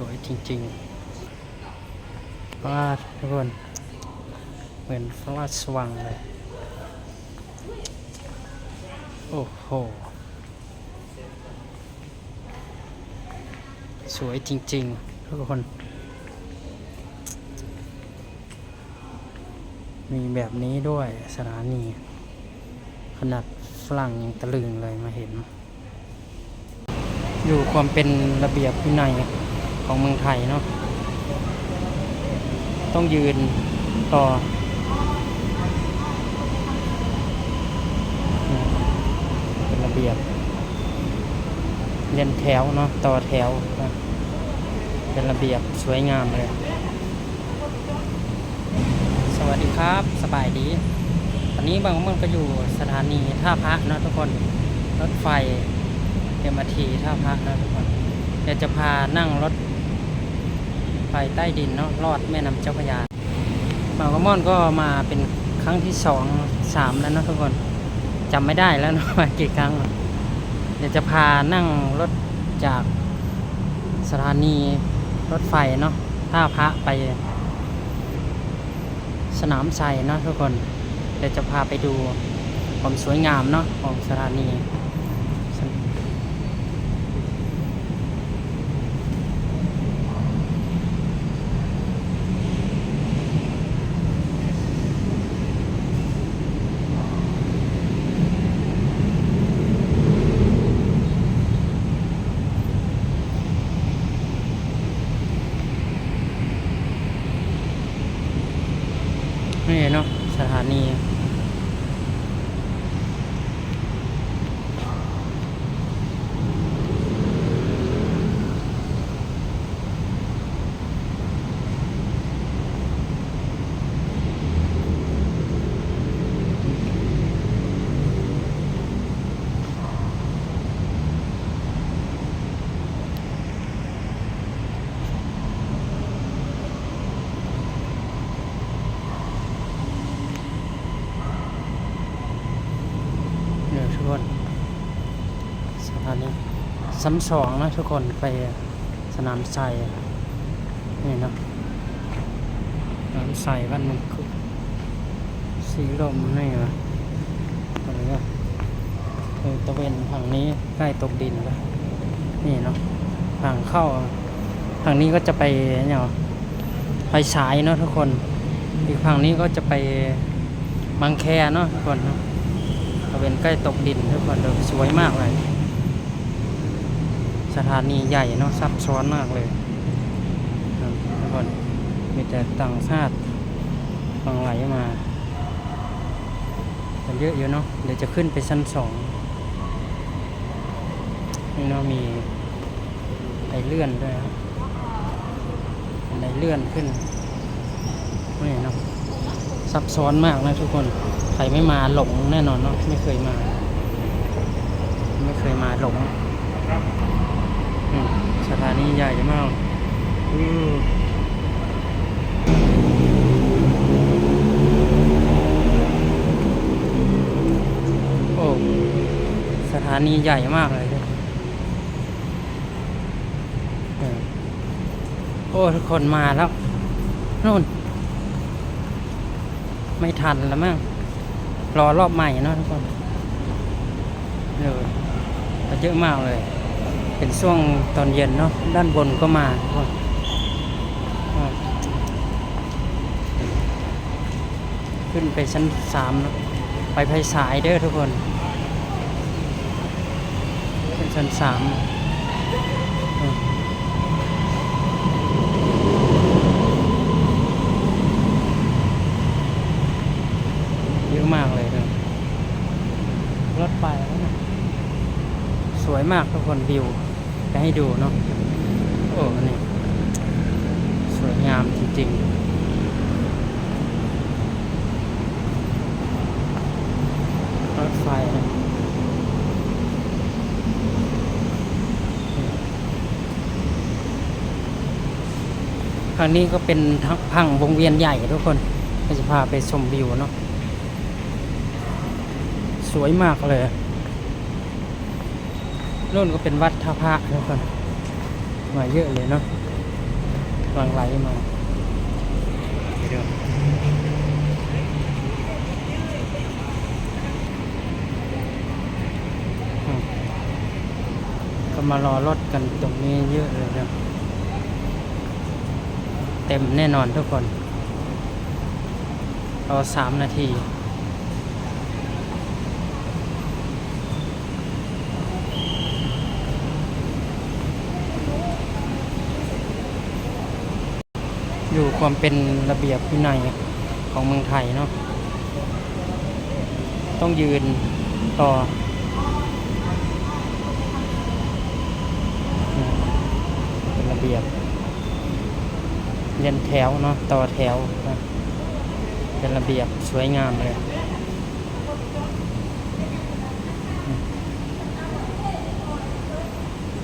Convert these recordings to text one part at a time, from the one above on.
สวยจริงๆว่าทุกคน เหมือนพระราชวังเลย โอ้โห สวยจริงๆ ทุกคน มีแบบนี้ด้วยสถานี ขนาดฝรั่งยังตะลึงเลยมาเห็น อยู่ความเป็นระเบียบวินัย ของเมืองไทยเนาะต้องยืนต่อเป็นระเบียบเรียนแถวเนาะต่อแถวนะเป็นระเบียบสวยงามเลย สวัสดีครับสบายดีตอนนี้บางเมืองก็อยู่สถานีท่าพระนะทุกคนรถไฟเอ็มทีท่าพระนะทุกคนเดี๋ยวจะพานั่งรถ ฟใต้ดินเนาะลอดแม่น้ำเจ้าพระยาบางกะม่อนก็มาเป็นครั้งที่สองสามแล้วเนาะทุกคนจำไม่ได้แล้วเนาะว่ากี่ครั้ง เดี๋ยวจะพานั่งรถจากสถานีรถไฟเนาะท่าพระไป สนามชัยเนาะทุกคน เดี๋ยวจะพาไปดูความสวยงามเนาะของสถานีเนาะสถานี เนี่ย ทุกคนสถานีซ้ำสองนะทุกคนไปสนามชัยนี่เนาะสนามชัยบ้านมันคุสีลมนี่วะตรงนี้ก็คือตะเวนฝั่งนี้ใกล้ตกดินแล้วนี่เนาะฝั่งเข้าฝั่งนี้ก็จะไปเนี่ยไปฉายเนาะทุกคน อีกฝั่งนี้ก็จะไปบางแคเนาะทุกคนเนาะ บริเวณใกล้ตกดินทุกคนเดูสวยมากเลย สถานีใหญ่เนาะซับซ้อนมากเลยทุกคนมีแต่ต่างชาติฟังไหลมากันเยอะอยู่เนาะเดี๋ยวจะขึ้นไปชั้นสองนี่เนาะมีไอเลื่อนด้วยครับเป็นไอเลื่อนขึ้นนี่เนาะซับซ้อนมากนะทุกคน ใครไม่มาหลงแน่นอนเนาะไม่เคยมา ไม่เคยมาหลงสถานีใหญ่มากอือโอ้สถานีใหญ่มากเลยโอ้ทุกคนมาแล้วนู่น ไม่ทันแล้วมั้ง รอรอบใหม่เนาะทุกคนเออเยอะมากเลย เป็นช่วงตอนเย็นเนาะด้านบนก็มาทุกคนขึ้นไปชั้นสามนะไปไพสายเด้อทุกคน ขึ้นชั้นสามอืม เยอะ มากเลยครับรถไฟแล้วนะสวยมากทุกคนวิวจะให้ดูเนาะโอ้นี่สวยงามจริง ๆรถไฟนะครั้งนี้ก็เป็นทั้งพังวงเวียนใหญ่ทุกคนก็จะพาไปชมวิวเนาะส วยมากเลยนู่นก็เป็นวัดท่าพระทุกคนมาเยอะเลยเนาะำลังไหลมาเดี๋ยวอืมก็มารอรถกันตรงนี้เยอะเลยครับเต็มแน่นอนทุกคนรอสามนาที อยู่ความเป็นระเบียบวินัยของเมืองไทยเนาะต้องยืนต่อเป็นระเบียบเรียนแถวเนาะต่อแถวนะเป็นระเบียบสวยงามเลย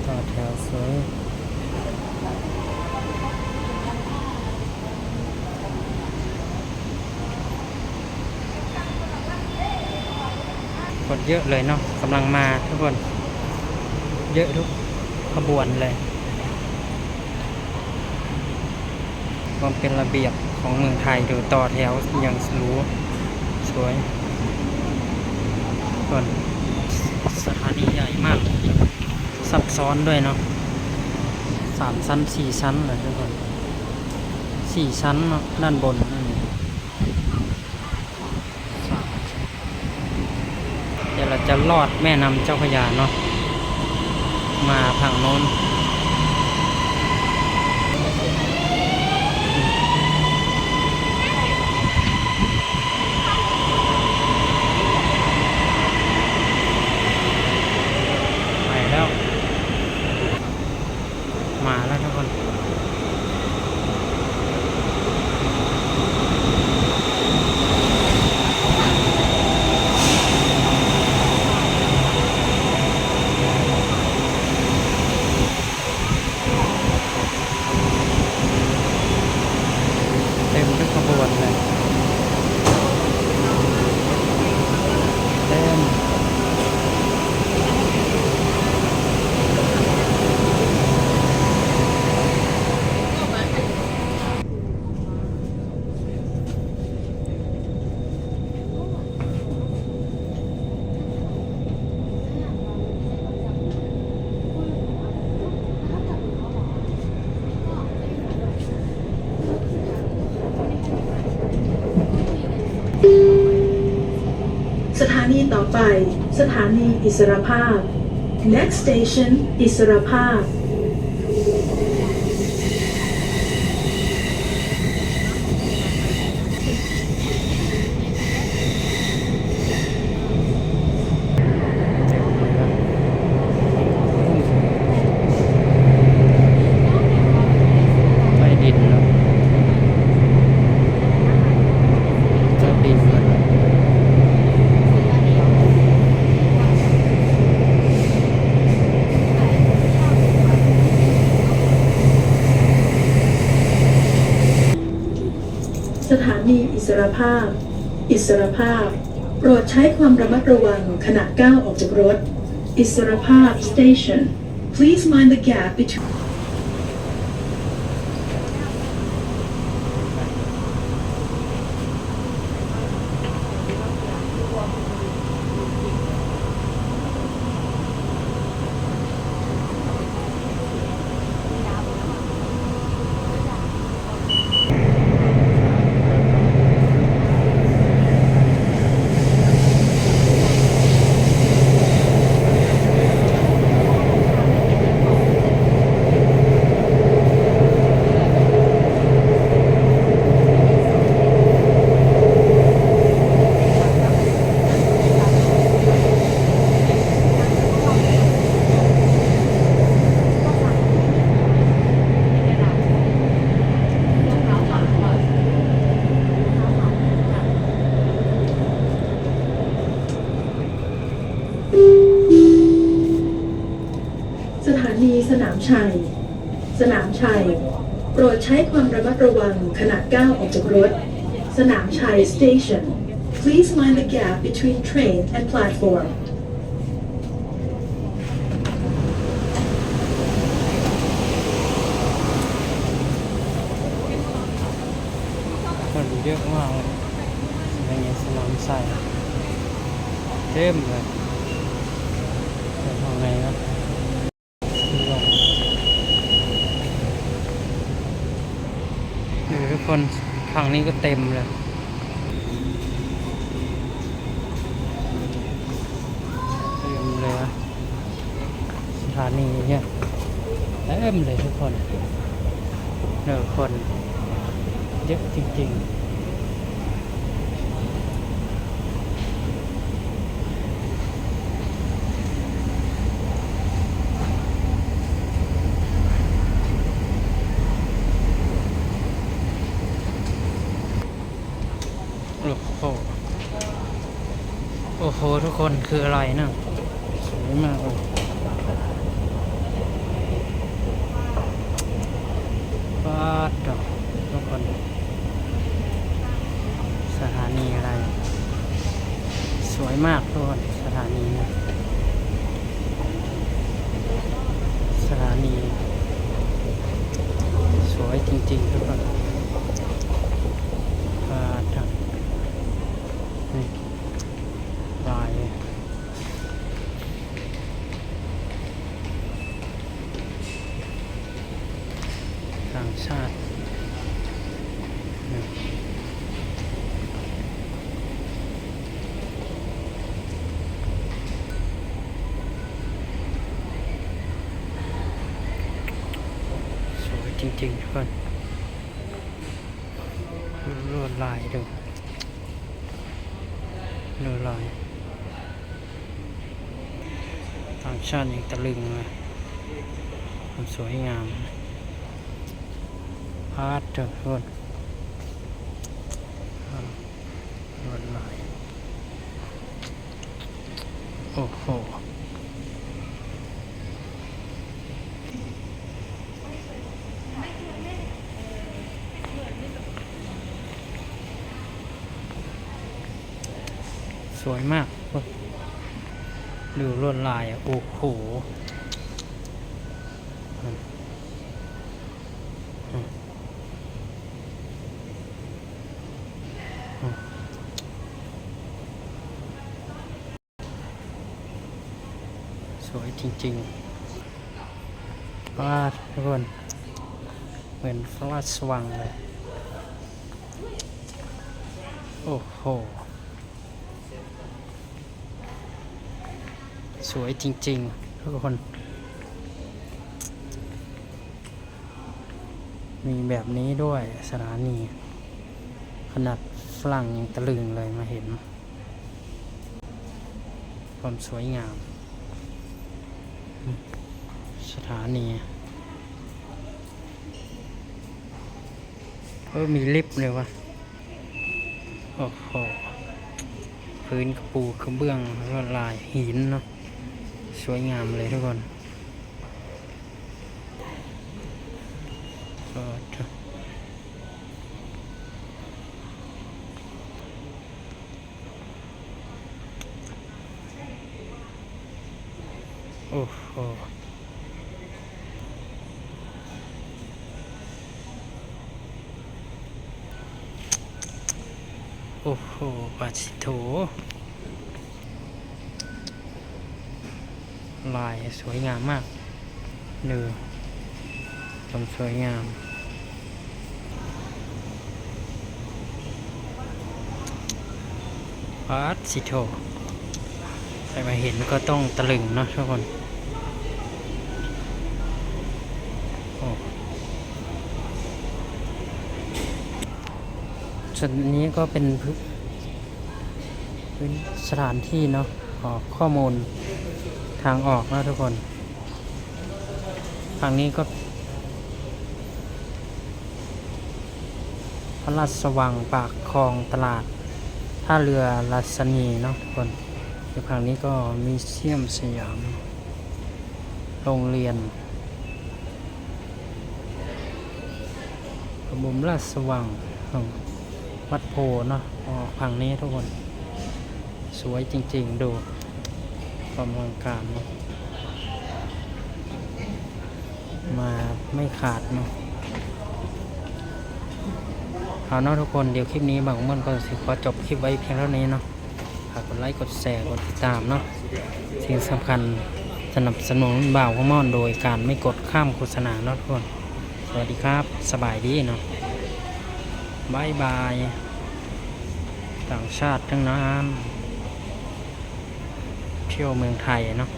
ต่อแถวสวย คนเยอะเลยเนาะกำลังมาทุกคน เยอะทุกขบวนเลยความเป็นระเบียบของเมืองไทยดูต่อแถวอย่างรู้สวยส่วนสถานีใหญ่มาก ซับซ้อนด้วยเนาะสามชั้นสี่ชั้นเลยทุกคนสี่ชั้นเนาะด้านบนนนสาม เดี๋ยวเราจะ ลอดแม่น้ำเจ้าพระยาเนาะมาทางโน้น ไปแล้ว มาแล้วทุกคน เต็มทุกขบวนเลย เต็ม สถานี ต่อไป สถานีอิสรภาพ next station อิสรภาพ เต็มเลยครับใต้ดินเนอะใต้ดินหมดเลย สถานีอิ สรภาพ อิสรภาพ โปรดใช้ความระมัดระวังขณะก้าวออกจากรถ อิสรภาพ station please mind the gap between ดีสนามชัย สนามชัย โปรดใช้ความระมัดระวังขณะก้าวออกจากรถ สนามชัย station please mind the gap between train and platform คนเยอะมากเลยอย่าเงี้ยสนามชัยเต็มเลย ทางนี้ก็เต็มเลยเต็มเลยนะสถานีเนี่ยเต็มเลยทุกคนเนอคนเยอะจริงๆ โอ้โห โอ้โห ทุก คนคืออะไรนะสวยมากเลยปาดดอกทุกคน สถานีอะไร สวยมากทุกคน สถานีนะสถานี สวยจริงๆทุกคนปาดดอกนี่ลาย ต่างชาตินี่สวย จริงทุกคนลวดลายดูลวดลายต่างชาติยังตะลึงเลยความสวยงามพาดเถอะทุกคนลวดลาย โอ้โห ส วยมากดูลวดลายอะ โอ้โหสวยจริงๆว้าทุกคน เหมือนพระราชวังเลย โอ้โห สวยจริงๆ ทุกคน มีแบบนี้ด้วยสถานี ขนาดฝรั่งยังตะลึงเลยมาเห็น ความสวยงาม สถานีเออมีลิฟต์เลยวะโอ้โห พื้นกระปูกระเบื้องลวดลายหินเนาะ สวยงามเลยทุกคนก็โอ้โหโอ้โหปาชิโถ ลายสวยงามมากดูความสวยงาม ปาร์ตสิโทใครมาเห็นก็ต้องตะลึงเนอะทุกคนโอ้ส่วนนี้ก็เป็นพื้นสถานที่เนาะออข้อมูล ทางออกนะทุกคนฝั่งนี้ก็ พระราชสวังปากคลองตลาดท่าเรือราชนีเนาะทุกคนในฝั่งนี้ก็มีเซียมสยาม โรงเรียนพระบรมราชสวังของวัดโพเนาะออกฝั่งนี้ทุกคน สวยจริง ๆ ดู ความอลังการเนอะมาไม่ขาดเนาะเอาเนาะทุกคนเดี๋ยวคลิปนี้บางมันก็สิขอจบคลิปไว้เพียงเท่านี้เนาะฝากกดไลค์กดแชร์กดติดตามเนาะสิ่งสำคัญสนับสนุนบ่าวขมอนโดยการไม่กดข้ามโฆษณาเนาะทุกคน สวัสดีครับ สบายดีเนาะบายบาย ต่างชาติทั้งนั้น เที่ยวเมืองไทยเนาะ